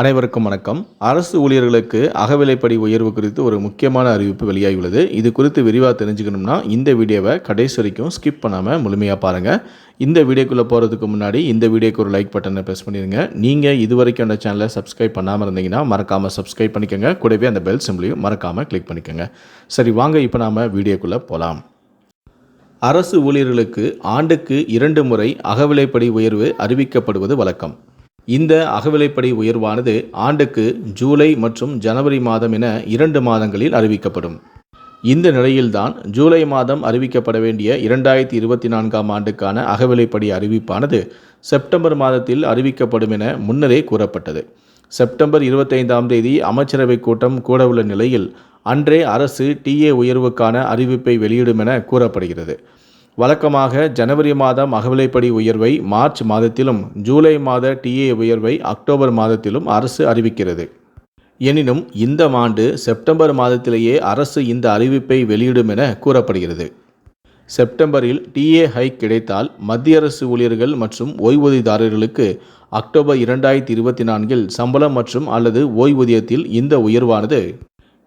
அனைவருக்கும் வணக்கம். அரசு ஊழியர்களுக்கு அகவிலைப்படி உயர்வு குறித்து ஒரு முக்கியமான அறிவிப்பு வெளியாகியுள்ளது. இது குறித்து விரிவாக தெரிஞ்சுக்கணும்னா இந்த வீடியோவை கடைசி வரைக்கும் ஸ்கிப் பண்ணாமல் முழுமையாக பாருங்கள் இந்த வீடியோக்குள்ளே போகிறதுக்கு முன்னாடி இந்த வீடியோக்கு ஒரு லைக் பட்டனை ப்ரெஸ் பண்ணிடுங்க நீங்கள் இது வரைக்கும் அந்த சேனலை சப்ஸ்கிரைப் பண்ணாமல் இருந்தீங்கன்னா மறக்காமல் சப்ஸ்கிரைப் பண்ணிக்கோங்க. கூடவே அந்த பெல் சிம்பிளையும் மறக்காமல் கிளிக் பண்ணிக்கோங்க. சரி வாங்க இப்போ நாம் வீடியோக்குள்ளே போகலாம் அரசு ஊழியர்களுக்கு ஆண்டுக்கு இரண்டு முறை அகவிலைப்படி உயர்வு அறிவிக்கப்படுவது வழக்கம். இந்த அகவிலைப்படி உயர்வானது ஆண்டுக்கு ஜூலை மற்றும் ஜனவரி மாதம் என இரண்டு மாதங்களில் அறிவிக்கப்படும். இந்த நிலையில்தான் ஜூலை மாதம் அறிவிக்கப்பட வேண்டிய இரண்டாயிரத்தி இருபத்தி நான்காம் ஆண்டுக்கான அகவிலைப்படி அறிவிப்பானது செப்டம்பர் மாதத்தில் அறிவிக்கப்படும் என முன்னரே கூறப்பட்டது. செப்டம்பர் இருபத்தைந்தாம் தேதி அமைச்சரவை கூட்டம் கூடவுள்ள நிலையில் அன்றே அரசு டிஏ உயர்வுக்கான அறிவிப்பை வெளியிடும் என கூறப்படுகிறது. வழக்கமாக ஜனவரி மாதம் அகவிலைப்படி உயர்வை மார்ச் மாதத்திலும் ஜூலை மாத டிஏ உயர்வை அக்டோபர் மாதத்திலும் அரசு அறிவிக்கிறது. எனினும் இந்த ஆண்டு செப்டம்பர் மாதத்திலேயே அரசு இந்த அறிவிப்பை வெளியிடும் என கூறப்படுகிறது. செப்டம்பரில் டிஏ ஹைக் கிடைத்தால் மத்திய அரசு ஊழியர்கள் மற்றும் ஓய்வூதியதாரர்களுக்கு அக்டோபர் இரண்டாயிரத்தி இருபத்தி நான்கில் சம்பளம் மற்றும் அல்லது ஓய்வூதியத்தில் இந்த உயர்வானது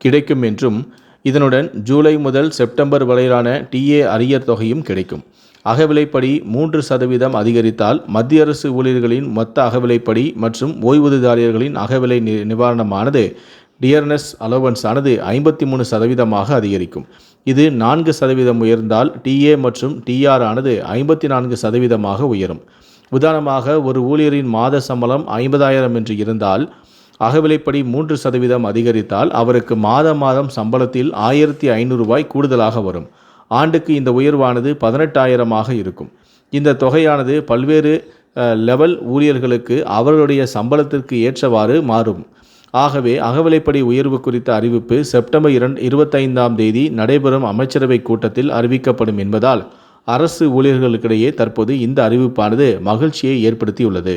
கிடைக்கும் என்றும் இதனுடன் ஜூலை முதல் செப்டம்பர் வரையிலான டிஏ அரியர் தொகையும் கிடைக்கும். அகவிலைப்படி மூன்று சதவீதம் அதிகரித்தால் மத்திய அரசு ஊழியர்களின் மொத்த அகவிலைப்படி மற்றும் ஓய்வூதியதாரர்களின் அகவிலை நி நிவாரணமானது டியர்னஸ் அலோவன்ஸ் ஆனது ஐம்பத்தி மூணு சதவீதமாக அதிகரிக்கும். இது நான்கு சதவீதம் உயர்ந்தால் டிஏ மற்றும் டிஆர் ஆனது ஐம்பத்தி நான்கு சதவீதமாக உயரும். உதாரணமாக ஒரு ஊழியரின் மாத சம்பளம் ஐம்பதாயிரம் என்று இருந்தால் அகவிலைப்படி மூன்று சதவீதம் அதிகரித்தால் அவருக்கு மாதம் மாதம் சம்பளத்தில் ஆயிரத்தி ஐநூறு ரூபாய் கூடுதலாக வரும். ஆண்டுக்கு இந்த உயர்வானது பதினெட்டாயிரமாக இருக்கும். இந்த தொகையானது பல்வேறு லெவல் ஊழியர்களுக்கு அவர்களுடைய சம்பளத்திற்கு ஏற்றவாறு மாறும். ஆகவே அகவிலைப்படி உயர்வு குறித்த அறிவிப்பு செப்டம்பர் இரண்டு இருபத்தைந்தாம் தேதி நடைபெறும் அமைச்சரவை கூட்டத்தில் அறிவிக்கப்படும் என்பதால் அரசு ஊழியர்களுக்கிடையே தற்போது இந்த அறிவிப்பானது மகிழ்ச்சியை ஏற்படுத்தியுள்ளது.